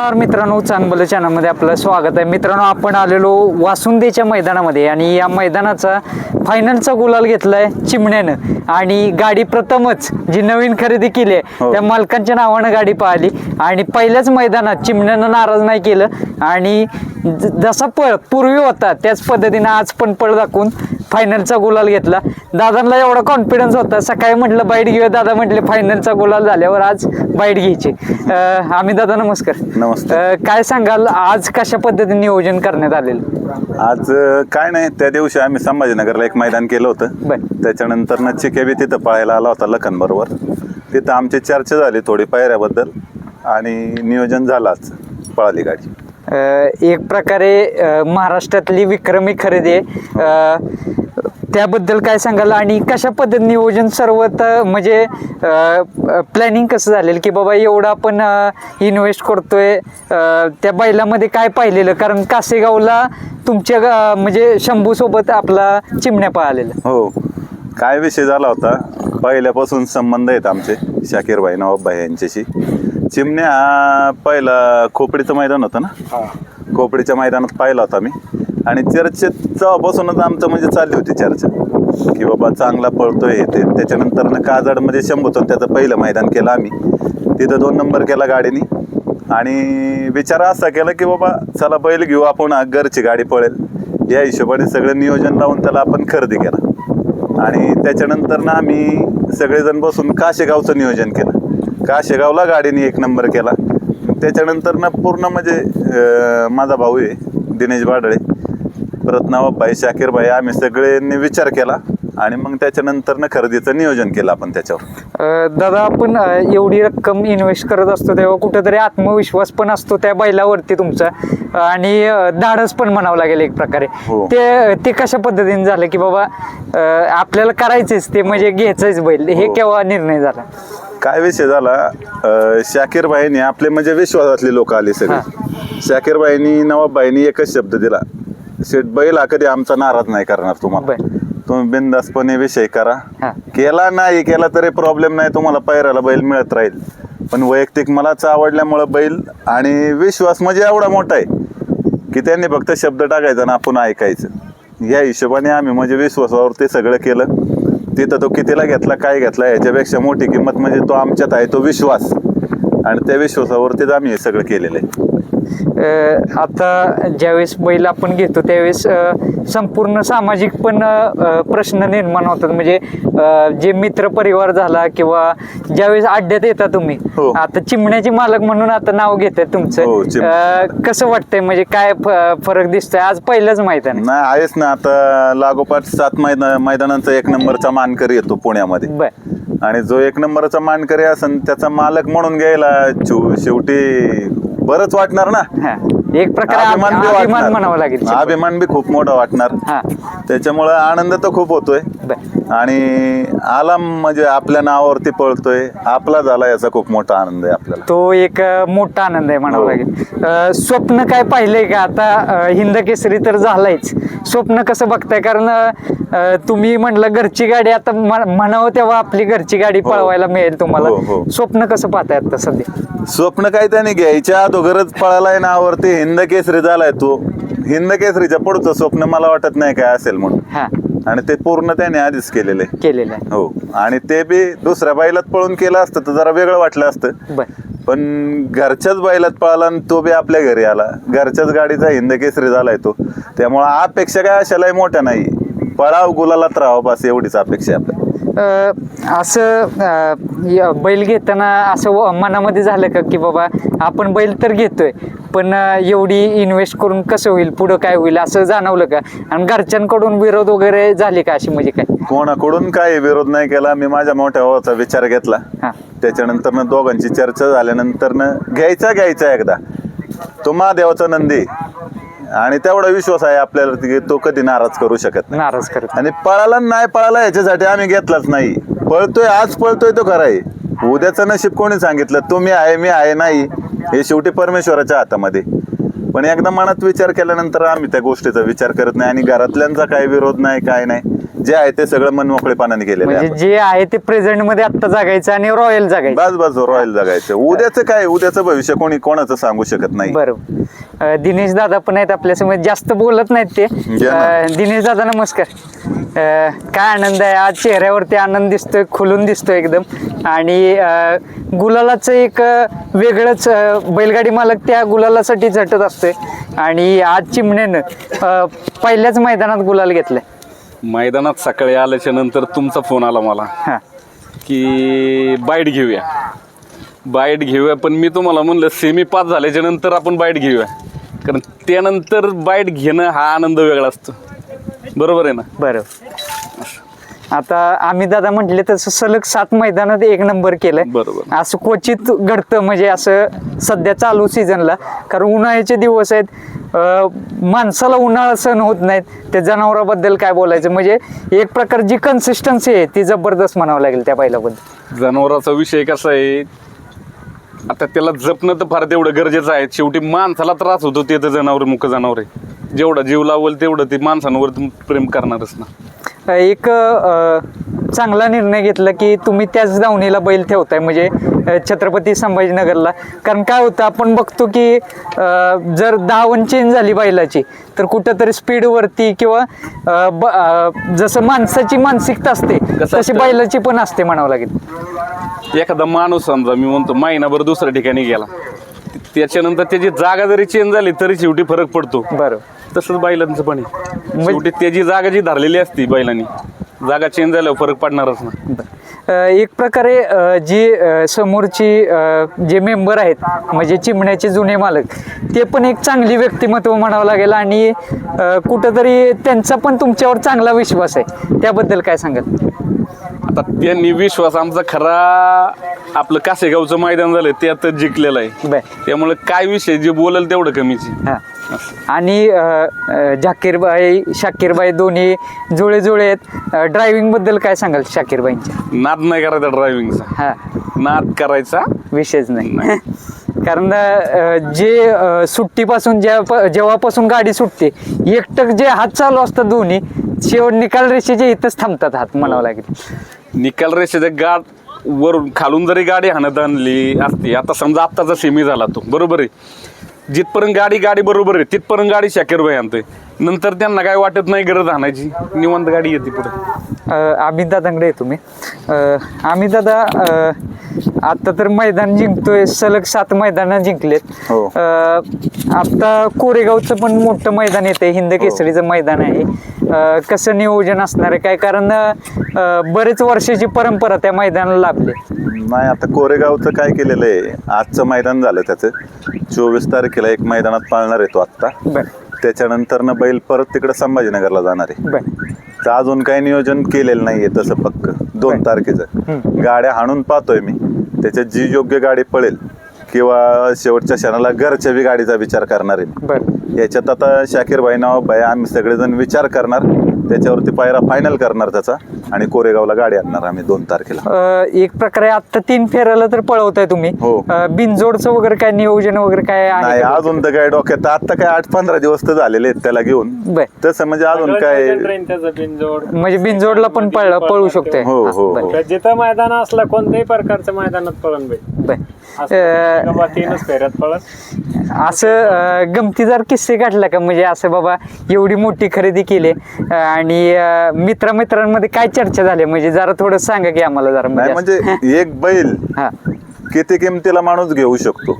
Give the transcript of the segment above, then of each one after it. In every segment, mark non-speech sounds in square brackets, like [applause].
नमस्कार मित्रांनो चांगलं चॅनलमध्ये आपलं स्वागत आहे. मित्रांनो आपण आलेलो वासुंदेच्या मैदानामध्ये आणि या मैदानाचा फायनलचा गुलाल घेतलाय चिमण्यानं. आणि गाडी प्रथमच जी नवीन खरेदी केली आहे हो. त्या मालकांच्या नावानं गाडी पाहिली. आणि पहिल्याच मैदानात चिमण्यानं नाराज नाही केलं. आणि जसा पळ पूर्वी होता त्याच पद्धतीनं आज पण पळ दाखवून फायनलचा गुलाल घेतला. दादांना एवढा कॉन्फिडन्स होता. सकाळी म्हटलं बाईट घेऊया. दादा म्हटले फायनलचा गुलाल झाल्यावर आज बाईट घ्यायची. आम्ही दादा नमस्कार. नमस्ते. अं, काय सांगाल? आज कशा पद्धतीने नियोजन करण्यात आलेलं? आज काय नाही. त्या दिवशी आम्ही संभाजीनगरला एक मैदान केलं होतं. त्याच्यानंतर ना चिके बी तिथं पळायला आला होता लखन बरोबर. तिथं आमची चर्चा झाली थोडी पायऱ्याबद्दल आणि नियोजन झालं आज पळाली गाडी. एक प्रकारे महाराष्ट्रातली विक्रमी खरेदी आहे. त्याबद्दल काय सांगाल आणि कशा पद्धतीने नियोजन सर्व म्हणजे प्लॅनिंग कसं झालेलं? की बाबा एवढं आपण इन्व्हेस्ट करतोय त्या बैलामध्ये काय पाहिलेलं? कारण कासेगावला तुमच्या म्हणजे शंभूसोबत आपला चिमण्या पाहिलेला हो. काय विषय झाला होता? पहिल्यापासून संबंध आहेत आमचे शाकीरबाई नवाबबाई यांच्याशी. चिमण्या हा पहिला खोपडीचं मैदान होतं ना? खोपडीच्या मैदानात पाहिला होता मी. आणि चर्चेत जेव्हापासूनच आमचं म्हणजे चालली होती चर्चा की बाबा चांगला पळतोय हे ते. त्याच्यानंतर ना काजडमध्ये शंभूतून त्याचं पहिलं मैदान केलं आम्ही. तिथं दोन नंबर केला गाडीनी. आणि विचार असा केला की बाबा चला बैल घेऊ आपण घरची गाडी पळेल. या हिशोबाने सगळं नियोजन लावून त्याला आपण खरेदी केला. आणि त्याच्यानंतर ना आम्ही सगळेजण बसून काशेगावचं नियोजन केलं. काशेगावला गाडीने एक नंबर केला. त्याच्यानंतर ना पूर्ण म्हणजे माझा भाऊ आहे दिनेश बाडळे. परत नवाबाई शाकीरबाई आम्ही सगळ्यांनी विचार केला आणि मग त्याच्यानंतर ना खरेदीचं नियोजन केलं आपण त्याच्यावर. दादा आपण एवढी रक्कम इन्व्हेस्ट करत असतो तेव्हा कुठेतरी आत्मविश्वास पण असतो त्या बैलावरती तुमचा. आणि धाडस पण म्हणावं लागेल एक प्रकारे. हो. ते ते कशा पद्धतीने झालं की बाबा आपल्याला करायचंच ते म्हणजे घ्यायचंच बैल. हे हो. केव्हा निर्णय झाला? काय विषय झाला? अं, शाकीरबाईंनी आपले म्हणजे विश्वासातले लोक आले सगळे. शाकीरबाईंनी नवाबबाईंनी एकच शब्द दिला. शेठ बैल हा कधी आमचा नाराज नाही करणार तुम्हाला. बर. तुम्ही बिंदासपणे विषय करा. हा. केला नाही केला तरी प्रॉब्लेम नाही तुम्हाला पैराला बैल मिळत राहील. पण वैयक्तिक मलाच आवडल्यामुळं बैल आणि विश्वास म्हणजे एवढा मोठा आहे की त्यांनी फक्त शब्द टाकायचा आणि आपण ऐकायचं. या हिशोबाने आम्ही म्हणजे विश्वासावर ते सगळं केलं. तिथं तो कितीला घेतला काय घेतला याच्यापेक्षा मोठी किंमत म्हणजे तो आमच्यात आहे तो विश्वास. आणि त्या विश्वासावरतीच आम्ही हे सगळं केलेलं आहे. आता ज्यावेळेस बैल आपण घेतो त्यावेळेस संपूर्ण सामाजिक पण प्रश्न निर्माण होतात. म्हणजे जे मित्र परिवार झाला किंवा ज्यावेळेस अड्ड्यात येता तुम्ही हो. आता चिमण्याचे मालक म्हणून आता नाव घेतात हो, तुमचं अं, कसं वाटतंय? म्हणजे काय फरक दिसतोय? आज पहिलंच माहिती आहे. नाही आहेच ना. आता लागोपाठ सात मैदान मैदानांचा एक नंबरचा मानकरी येतो पुण्यामध्ये. आणि जो एक नंबरचा मानकरी असन त्याचा मालक म्हणून घ्यायला शेवटी बरंच वाटणार ना? हा. एक प्रकारे अभिमान बी अभिमान. म्हणावं लागेल. अभिमान बी खूप मोठा वाटणार. हा. त्याच्यामुळं आनंद तर खूप होतोय. बर. आणि आला म्हणजे आपल्या नावावरती पळतोय. आपला झाला याचा खूप मोठा आनंद आहे आपल्याला. तो एक अ, मोठा आनंद आहे म्हणावं हो. लागेल. अ, स्वप्न काय पाहिलंय का? आता अ, हिंद केसरी तर झालायच. स्वप्न कसं बघताय? कारण अ, तुम्ही म्हटलं घरची गाडी आता म्ह- म्हणावं तेव्हा आपली घरची गाडी हो. पळवायला मिळेल तुम्हाला. हो. स्वप्न कसं पाहताय आता सध्या? स्वप्न काय त्याने घ्यायच्या अगोदरच पळालाय नावावरती. हिंद केसरी झालाय तो. हिंद केसरीच्या पुढचं स्वप्न मला वाटत नाही काय असेल म्हणून. हा. आणि ते पूर्ण त्याने आधीच केलेलं. आहे केलेलं आहे. हो. आणि ते बी दुसऱ्या बैलात पळून केलं असतं तर जरा वेगळं वाटलं असतं. बर. पण घरच्याच बैलात पळाला आणि तो बी आपल्या घरी आला. घरच्याच गाडीचा हिंद केसरी झालाय तो. त्यामुळं अपेक्षा काय अशालाही मोठ्या नाही. पळाव गुलालात राहावं बस एवढीच अपेक्षा आहे आपल्या अ, असं अ, य- बैल घेताना असं व- मनामध्ये झालं का की बाबा आपण बैल तर घेतोय पण एवढी इन्व्हेस्ट करून कसं होईल पुढं काय होईल असं जाणवलं का? आणि घरच्यांकडून विरोध वगैरे झाले का अशी म्हणजे काय? कोणाकडून काही विरोध नाही केला. मी माझ्या मोठ्या भावाचा विचार घेतला. हा. त्याच्यानंतर दोघांची चर्चा झाल्यानंतर घ्यायचा घ्यायचा एकदा. तो महादेवाचा नंदी. आणि तेवढा विश्वास आहे आपल्याला की तो कधी नाराज करू शकत नाही. नाराज करत आणि पळाला नाही पळाला याच्यासाठी आम्ही घेतलाच नाही. पळतोय आज पळतोय तो खरा आहे. उद्याचं नशीब कोणी सांगितलं? तुम्ही आहे मी आहे नाही. हे शेवटी परमेश्वराच्या हातामध्ये. पण एकदा मनात विचार केल्यानंतर आम्ही त्या गोष्टीचा विचार करत नाही आणि घरातल्यांचा काही विरोध नाही काय नाही. जे आहे ते सगळं मनमोकळेपणाने केलेलं आहे म्हणजे आपण. जे आहे ते प्रेझेंटमध्ये आता जगायचं आणि रॉयल जगायचं. बस बस रॉयल जगायचं. उद्याचं काय? उद्याचं भविष्य कोणी कोणाचं सांगू शकत नाही. बरोबर. दिनेश दादा पण आहेत आपल्यासमोर जास्त बोलत नाहीत ते. दिनेश दादा नमस्कार. काय आनंद आहे? आज चेहऱ्यावरती आनंद दिसतोय खुलून दिसतोय एकदम. आणि गुलालाचं एक वेगळंच बैलगाडी मालक त्या गुलालासाठी झटत असतोय. आणि आज चिमण्यानं पहिल्याच मैदानात गुलाल घेतलाय. मैदानात सकाळी आल्याच्यानंतर तुमचा फोन आला मला. हा. की बाईट घेऊया. बाईट घेऊया पण मी तुम्हाला म्हणलं सेमी पास झाल्याच्यानंतर आपण बाईट घेऊया. कारण त्यानंतर बाईट घेणं हा आनंद वेगळा असतो. बरोबर आहे ना? बरोबर. आता आम्ही दादा म्हटले तसं सलग सात मैदानात एक नंबर केलंय. बरोबर. असं क्वचित घडतं म्हणजे असं सध्या चालू सीझनला कारण उन्हाळ्याचे दिवस आहेत. अं, माणसाला उन्हाळा सण होत नाहीत. त्या जनावराबद्दल काय बोलायचं? म्हणजे एक प्रकार जी कन्सिस्टन्सी आहे ती जबरदस्त म्हणावं लागेल त्या बैलाबद्दल. जनावराचा विषय कसा आहे? आता त्याला जपणं तर फार तेवढं गरजेचं आहे. शेवटी माणसाला त्रास होतो ते तर जनावर मुख जनावर आहे. जेवढा जीव लावल तेवढं ते माणसांवर प्रेम करणारच ना. एक चांगला निर्णय घेतला की तुम्ही त्याच दावणीला बैल ठेवताय म्हणजे छत्रपती संभाजीनगरला. कारण काय होतं आपण बघतो की जर धावण चेंज झाली बैलाची तर कुठंतरी स्पीडवरती किंवा जसं माणसाची मानसिकता असते तशी? बैलाची पण असते म्हणावं लागेल. एखादा माणूस समजा मी म्हणतो महिनाभर दुसऱ्या ठिकाणी गेला. त्याच्यानंतर त्याची जागा जरी चेंज झाली तरी शेवटी फरक पडतो. बरं. तसंच बैलांचं पण आहे. शेवटी त्याची जागा जी धरलेली असती बैलांनी जागा चेंज झाल्यावर फरक पडणारच ना. एक प्रकारे जी समोरची जे मेंबर आहेत म्हणजे चिमण्याचे जुने मालक ते पण एक चांगली व्यक्तिमत्व म्हणावं लागेल आणि कुठंतरी त्यांचा पण तुमच्यावर चांगला विश्वास आहे. त्याबद्दल काय सांगाल? आता त्यांनी विश्वास आमचा खरा आपलं कासेगावचं मैदान झालं त्यातच जिंकलेलं आहे. बर. त्यामुळे काय विषय जे बोलल तेवढं कमीच आहे. हा. आणि अ, झाकीरबाई शाकीरबाई दोन्ही जुळे जुळे आहेत ड्रायव्हिंगबद्दल काय सांगाल शाकीरबाईंच्या नाद नाही करायचा ड्रायव्हिंगचा हा. नाद करायचा? विषयच नाही. [laughs] कारण अ, जे अ, सुट्टीपासून ज्या प- जेव्हापासून गाडी सुटते एकटक जे हात चालू असतात दोन्ही शेवट निकाल रेषेचे इथंच थांबतात हात म्हणावं लागेल. निकाल रेषेच्या गाठ वरून खालून जरी गाडी हाणत आणली असती आता समजा आत्ताचा सेमी झाला तो. बरोबर आहे. जिथपर्यंत गाडी गाडी बरोबर आहे तिथपर्यंत गाडी शाकीरबाई आणते नंतर त्यांना काय वाटत नाही गरज आणायची. निवांत गाडी येते पुढे. दादांकडे येतो मी. दादा आता तर मैदान जिंकतोय. सलग सात मैदानं जिंकलेत. हो. अ, आता कोरेगावचं पण मोठं मैदान येते हिंद केसरीचं मैदान आहे. अ, कसं नियोजन असणार आहे? काय कारण अ, बरेच वर्षाची परंपरा त्या मैदानाला लाभले. नाही आता कोरेगावचं काय केलेलं आहे? आजचं मैदान झालं त्याचं. चोवीस तारखेला एक मैदानात पाळणार आहे तो आत्ता. बर. त्याच्यानंतर ना बैल परत तिकडे संभाजीनगरला जाणार आहे. बर. तर अजून काही नियोजन केलेलं नाहीये तसं पक्क. दोन. तारखेचं. गाड्या हाणून पाहतोय मी. त्याच्यात जी योग्य गाडी पळेल किंवा शेवटच्या क्षणाला घरच्या बी गाडीचा विचार करणार आहे. बर. याच्यात आता शाकीर भाई नाव भाई आम्ही सगळेजण विचार करणार. त्याच्यावरती पायरा फायनल करणार त्याचा आणि कोरेगावला गाडी आणणार आम्ही दोन तारखेला अ, एक प्रकारे आता तीन फेराला तर पळवताय तुम्ही हो. अ, बिनजोडचं वगैरे काय नियोजन वगैरे काय आहे नाही का? अजून तर काय डोक्यात आता काय आठ पंधरा दिवस तर झालेले आहेत त्याला घेऊन बर तसं म्हणजे अजून काय त्याचं बिनजोड म्हणजे बिनजोडला पण पळ पळू शकतोय हो, हो. हो. जिथं मैदान असलं कोणत्याही प्रकारचं मैदानात पळून बर. असं अं, बाबा तीनच फेऱ्यात पळत असं अं, गमतीदार किस्से काढला का म्हणजे असं बाबा एवढी मोठी खरेदी केली अं, आणि मित्र मित्रांमध्ये काय चर्चा झाली? म्हणजे जरा थोडं सांगा की आम्हाला जरा नाही म्हणजे म्हणजे एक बैल [laughs] हा. किती किमतीला माणूस घेऊ शकतो?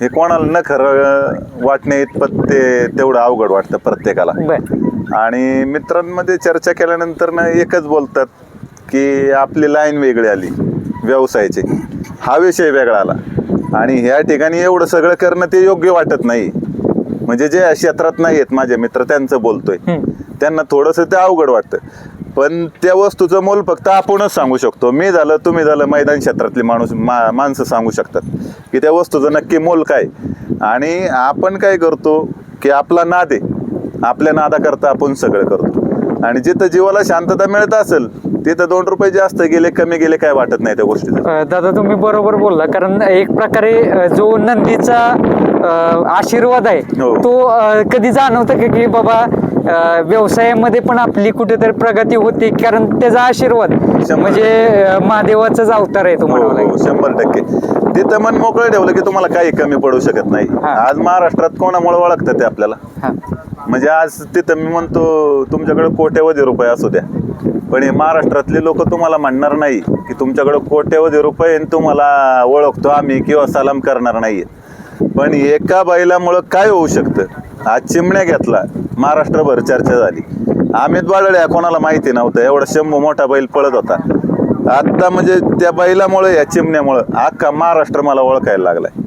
हे कोणाला न खरं वाटणे इतपत ते तेवढं अवघड वाटतं प्रत्येकाला. बर. आणि मित्रांमध्ये चर्चा केल्यानंतर ना एकच बोलतात की आपली लाईन वेगळी आली व्यवसायाची. हा विषय वेगळा आला. आणि ह्या ठिकाणी एवढं सगळं करणं ते योग्य वाटत नाही. म्हणजे जे क्षेत्रात नाही आहेत माझे मित्र त्यांचं बोलतोय. त्यांना थोडंसं ते अवघड वाटतं. पण त्या वस्तूचं मोल फक्त आपणच सांगू शकतो. मी झालं तुम्ही झालं मैदान क्षेत्रातली माणूस मा माणसं सांगू शकतात. की त्या वस्तूचं नक्की मोल काय? आणि आपण काय करतो की आपला नाद आहे. आपल्या नादाकरता आपण सगळं करतो. आणि जिथं जीवाला शांतता मिळत असेल तिथं दोन रुपये जास्त गेले कमी गेले काय वाटत नाही त्या गोष्टीचं अं, दादा तुम्ही बरोबर बोलला कारण एक प्रकारे अं, जो नंदीचा अं, आशीर्वाद आहे हो. तो अं, कधी जाणवतं का की बाबा अं, व्यवसायामध्ये पण आपली कुठेतरी प्रगती होते कारण त्याचा आशीर्वाद. म्हणजे अं, महादेवाचाच अवतार आहे तो हो म्हणावा हो लागेल शंभर टक्के तिथं मन मोकळं ठेवलं की तुम्हाला काही कमी पडू शकत नाही हा. आज महाराष्ट्रात कोणामुळे ओळखतात ते आपल्याला हा. म्हणजे आज तिथं मी म्हणतो तुमच्याकडे कोट्यावधी रुपये असू द्या. पण हे महाराष्ट्रातले लोक तुम्हाला म्हणणार नाही की तुमच्याकडे कोट्यावधी रुपये आणि तुम्हाला ओळखतो आम्ही किंवा सलाम करणार नाही. पण एका बैलामुळं काय होऊ शकतं? आज चिमण्या घेतला महाराष्ट्रभर चर्चा झाली. अमित बाळड्या कोणाला माहिती नव्हतं एवढा शंभू मोठा बैल पळत होता. आत्ता म्हणजे त्या बैलामुळं या चिमण्यामुळं अख्खा महाराष्ट्र मला ओळखायला लागलाय.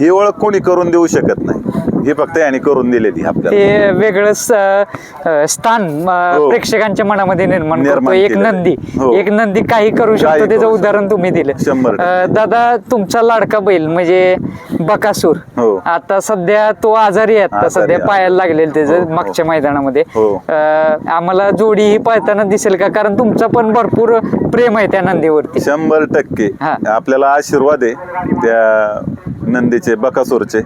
ही ओळख कोणी करून देऊ शकत नाही. ही फक्त यांनी करून दिलेली आपल्याला ते वेगळंच अं, स्थान अं, हो. प्रेक्षकांच्या मनामध्ये निर्माण करतो एक केलेलं आहे. नंदी हो. एक नंदी काही करू शकतो त्याचं. उदाहरण तुम्ही दिलं शंभर टक्के. अं, दादा तुमचा लाडका बैल म्हणजे बकासूर हो. आता सध्या तो आजारी आहे आता आजारी सध्या आहे. पायाला लागलेलं हो, त्याचं हो. मागच्या मैदानामध्ये हो. अं, आम्हाला जोडी ही पळताना दिसेल का कारण तुमचं पण भरपूर प्रेम आहे त्या नंदीवरती शंभर टक्के हा. आपल्याला आशीर्वाद आहे त्या नंदीचे बकासूरचे.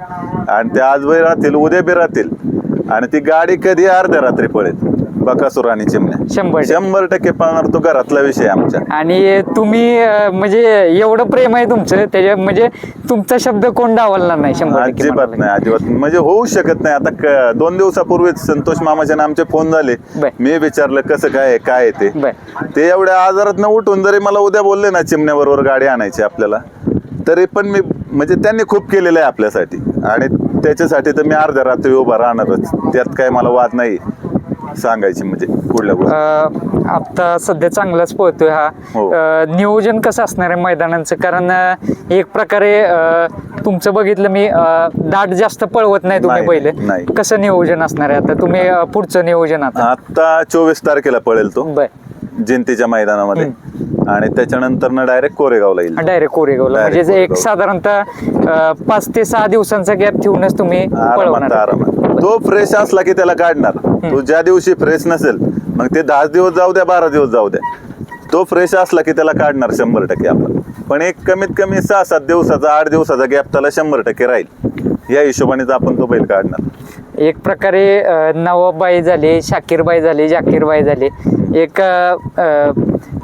आणि ते आज बी राहतील उद्या बी राहतील. आणि ती गाडी कधी अर्ध्या रात्री पळेल? बकासूर आणि चिमण्या. शंभर. शंभर टक्के पाहणार तो घरातला विषय आमच्या. आणि तुम्ही अं, म्हणजे एवढं प्रेम आहे तुमचं त्याच्या म्हणजे तुमचा शब्द कोण डावलणार नाही शंभर टक्के अजिबात नाही अजिबात. म्हणजे होऊ शकत नाही. आता क- दोन दिवसापूर्वीच संतोष मामाचे आणि आमचे फोन झाले. बर. मी विचारलं कसं काय आहे, काय आहे ते? बर. ते एवढ्या आजारात न उठून जरी मला उद्या बोलले ना चिमण्याबरोबर गाडी आणायची आपल्याला तरी पण मी म्हणजे त्यांनी खूप केलेलं आहे आपल्यासाठी. आणि त्याच्यासाठी तर मी अर्ध्या रात्री उभा राहणारच. त्यात काय मला वाद नाही सांगायची म्हणजे अं, आता सध्या चांगलाच पळतोय हा. हो. अं, नियोजन कसं असणार आहे मैदानांचं? कारण अं, एक प्रकारे अं, तुमचं बघितलं मी अं, दाट जास्त पळवत नाही तुम्ही नाही, पहिले. नाही. कसं नियोजन असणार आहे आता? तुम्ही अं, पुढचं नियोजन आता. आता चोवीस तारखेला पळेल तो. बर. जयंतीच्या मैदानामध्ये. आणि त्याच्यानंतर ना डायरेक्ट कोरेगावला येईल. डायरेक्ट कोरेगावला. Direct म्हणजे एक कोरेगाव. साधारणतः अं, पाच ते सहा दिवसांचा गॅप ठेवूनच तुम्ही आरामात पळवणार आरामात. तो फ्रेश असला की त्याला काढणार. तो ज्या दिवशी फ्रेश नसेल मग ते दहा दिवस जाऊ द्या बारा दिवस जाऊ द्या. तो फ्रेश असला की त्याला काढणार शंभर टक्के आपण. पण एक कमीत कमी सहा सात दिवसाचा आठ दिवसाचा गॅप त्याला शंभर टक्के राहील. या हिशोबानेच आपण तो बैल काढणार. एक प्रकारे अं, नवाबाई झाले शाकीरबाई झाले जाकीरबाई झाले. एक अं, अं,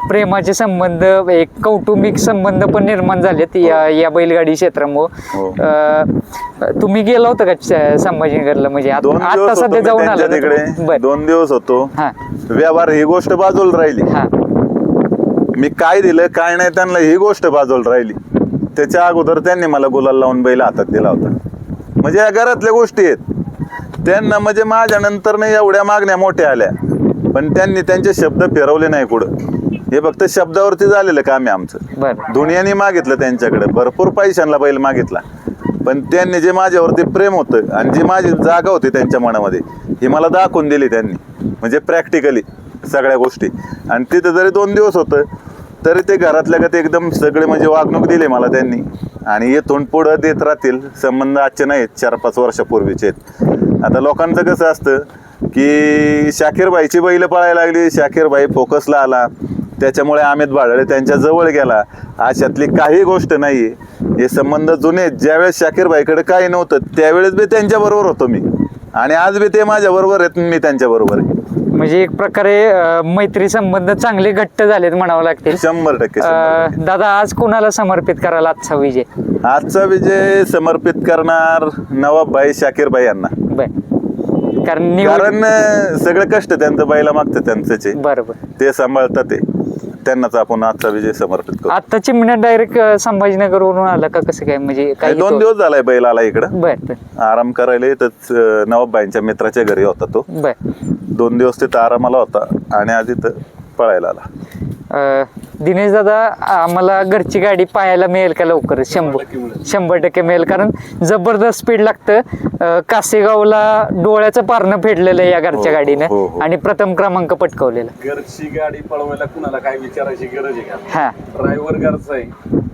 प्रेमाचे संबंध एक कौटुंबिक संबंध पण निर्माण झालेत या या बैलगाडी क्षेत्रामुळं. हो. अं, तुम्ही गेला होता का च- संभाजीनगरला? म्हणजे आत- दोन आता दिवस होतो सध्या मी जाऊन त्यांच्या आला ना? तिकडे बर. दोन दिवस होतो. हा. व्यवहार ही गोष्ट बाजूला राहिली. हा. मी काय दिलं काय नाही त्यांना ही गोष्ट बाजूला राहिली. त्याच्या अगोदर त्यांनी मला गुलाल लावून बैल हातात दिला होता. म्हणजे या घरातल्या गोष्टी आहेत. त्यांना म्हणजे माझ्या नंतर नाही एवढ्या मागण्या मोठ्या आल्या. पण त्यांनी त्यांचे शब्द फिरवले नाही कुठं हे फक्त शब्दावरती झालेलं काम आहे आमचं. बर. दुनियाने मागितलं त्यांच्याकडे. भरपूर पैशांना बैल मागितला. पण त्यांनी जे माझ्यावरती प्रेम होतं आणि जी माझी जागा होती त्यांच्या मनामध्ये ही मला दाखवून दिली त्यांनी. म्हणजे प्रॅक्टिकली सगळ्या गोष्टी. आणि तिथं जरी दोन दिवस होतं तरी ते घरातल्या गत एकदम सगळे म्हणजे वागणूक दिली मला त्यांनी. आणि येथून पुढं देत राहतील संबंध आजचे नाहीत चार पाच वर्षापूर्वीचे आहेत. आता लोकांचं कसं असतं की शाकीरबाईची बैल पळायला लागली शाकीरबाई फोकसला आला. त्याच्यामुळे अमित बाळळे त्यांच्या जवळ गेला. अशातली काही गोष्ट नाहीये हे संबंध जुने ज्यावेळेस शाकीरबाईकडे काही नव्हतं त्यावेळेस बी त्यांच्या बरोबर होतो मी. आणि आज बी ते माझ्या बरोबर आहेत मी त्यांच्या बरोबर आहे. म्हणजे एक प्रकारे अं, मैत्री संबंध चांगले घट्ट झालेत म्हणावं लागतील. शंभर टक्के शंभर अं, दादा आज कोणाला समर्पित कराल आजचा विजय? टक्के. आजचा विजय समर्पित करणार नवाबभाई शाकीरबाई यांना. बर. कारण निवड कारण अं, सगळं कष्ट त्यांचं बाईला मागतं त्यांचं बरोबर. ते सांभाळतात ते. त्यांनाच आपण आजचा विजय समर्पित करू आता चिमण्या डायरेक्ट संभाजीनगरवरून आला का कसं काय? म्हणजे काही दोन दिवस झालाय बैल आला इकडं. बर आराम करायला अं, नवाबबाईंच्या मित्राच्या घरी होता तो. बर. दोन दिवस तिथं आरामाला होता आणि आज इथं पळायला आला. दिनेश दादा आम्हाला घरची गाडी पाहायला मिळेल का लवकर? शंभर शंभर टक्के मिळेल. कारण जबरदस्त स्पीड लागतं. कासेगावला डोळ्याचं पारणं फेडलेलं आहे या घरच्या हो, गाडीनं हो, हो. आणि प्रथम क्रमांक पटकावलेला. घरची गाडी पळवायला कुणाला काय विचारायची गरज आहे का? हा. ड्रायव्हर घरचा आहे.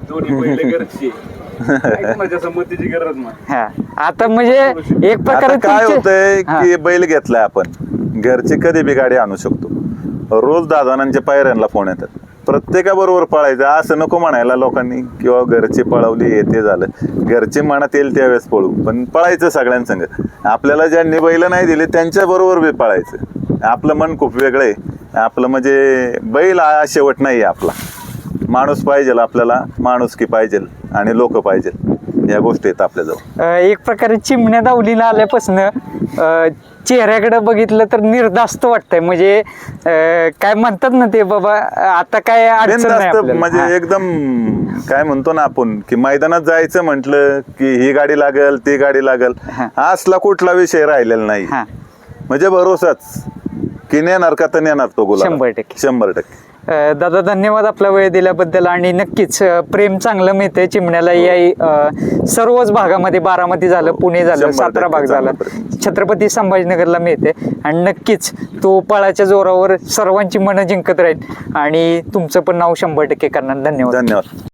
दोन्ही पहिले [laughs] घरची आहे. काय कुणाच्या संमतीची गरज नाही हा. आता म्हणजे एक प्रकारे काय होतंय हा. की बैल घेतलाय आपण. घरची कधी बी गाडी आणू शकतो. रोज दादानांच्या पायऱ्यांना फोन येतात. प्रत्येकाबरोबर पळायचं. असं नको म्हणायला लोकांनी किंवा घरचे पळवली हे ते झालं. घरचे मनात येईल त्यावेळेस पळू. पण पळायचं सगळ्यांसंग आपल्याला ज्यांनी बैल नाही दिले त्यांच्याबरोबर बी पळायचं. आपलं मन खूप वेगळं आहे. आपलं म्हणजे बैल हा शेवट नाही आहे आपला. माणूस पाहिजे आपल्याला माणूस की पाहिजे आणि लोक पाहिजे या गोष्टी आहेत आपल्याजवळ. एक प्रकारे चिमण्या दावलीला आल्यापासून चेहऱ्याकडे बघितलं तर निर्धास्त वाटतंय म्हणजे काय म्हणतात ना ते बाबा आता काय अडचण. म्हणजे. एकदम काय म्हणतो ना आपण की मैदानात जायचं म्हटलं की ही गाडी लागल ती गाडी लागल. असला कुठला विषय राहिलेला नाही. म्हणजे भरोसाच की नेणार का तर नेणार तो गुलाब शंभर टक्के. शंभर टक्के दादा धन्यवाद आपला वेळ दिल्याबद्दल आणि नक्कीच प्रेम चांगलं मिळतंय चिमण्याला. या सर्वच भागामध्ये बारामती झालं पुणे झालं सातारा भाग झाला. छत्रपती संभाजीनगरला मिळते. आणि नक्कीच तो पळाच्या जोरावर सर्वांची मनं जिंकत राहील. आणि तुमचं पण नाव शंभर टक्के करणार. धन्यवाद. धन्यवाद.